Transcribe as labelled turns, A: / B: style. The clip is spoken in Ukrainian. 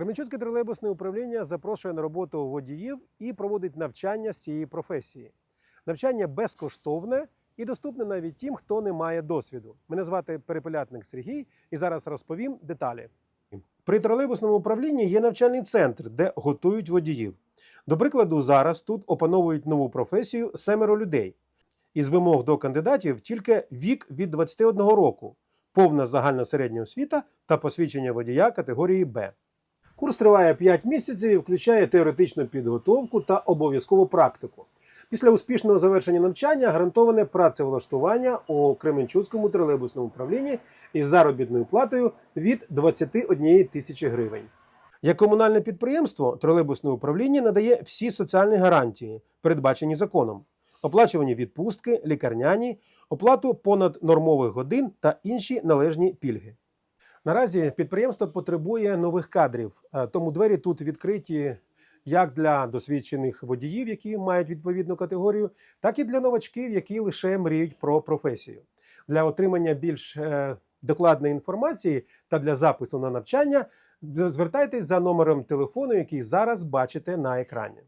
A: Кременчуцьке тролейбусне управління запрошує на роботу водіїв і проводить навчання з цієї професії. Навчання безкоштовне і доступне навіть тим, хто не має досвіду. Мене звати Перепелятник Сергій, і зараз розповім деталі. При тролейбусному управлінні є навчальний центр, де готують водіїв. До прикладу, зараз тут опановують нову професію семеро людей. Із вимог до кандидатів тільки вік від 21 року, повна загальна середня освіта та посвідчення водія категорії Б. Курс триває 5 місяців і включає теоретичну підготовку та обов'язкову практику. Після успішного завершення навчання гарантоване працевлаштування у Кременчуцькому тролейбусному управлінні із заробітною платою від 21 тисячі гривень. Як комунальне підприємство, тролейбусне управління надає всі соціальні гарантії, передбачені законом: оплачувані відпустки, лікарняні, оплату понаднормових годин та інші належні пільги. Наразі підприємство потребує нових кадрів, е, тому двері тут відкриті як для досвідчених водіїв, які мають відповідну категорію, так і для новачків, які лише мріють про професію. Для отримання більш е, докладної інформації та для запису на навчання звертайтесь за номером телефону, який зараз бачите на екрані.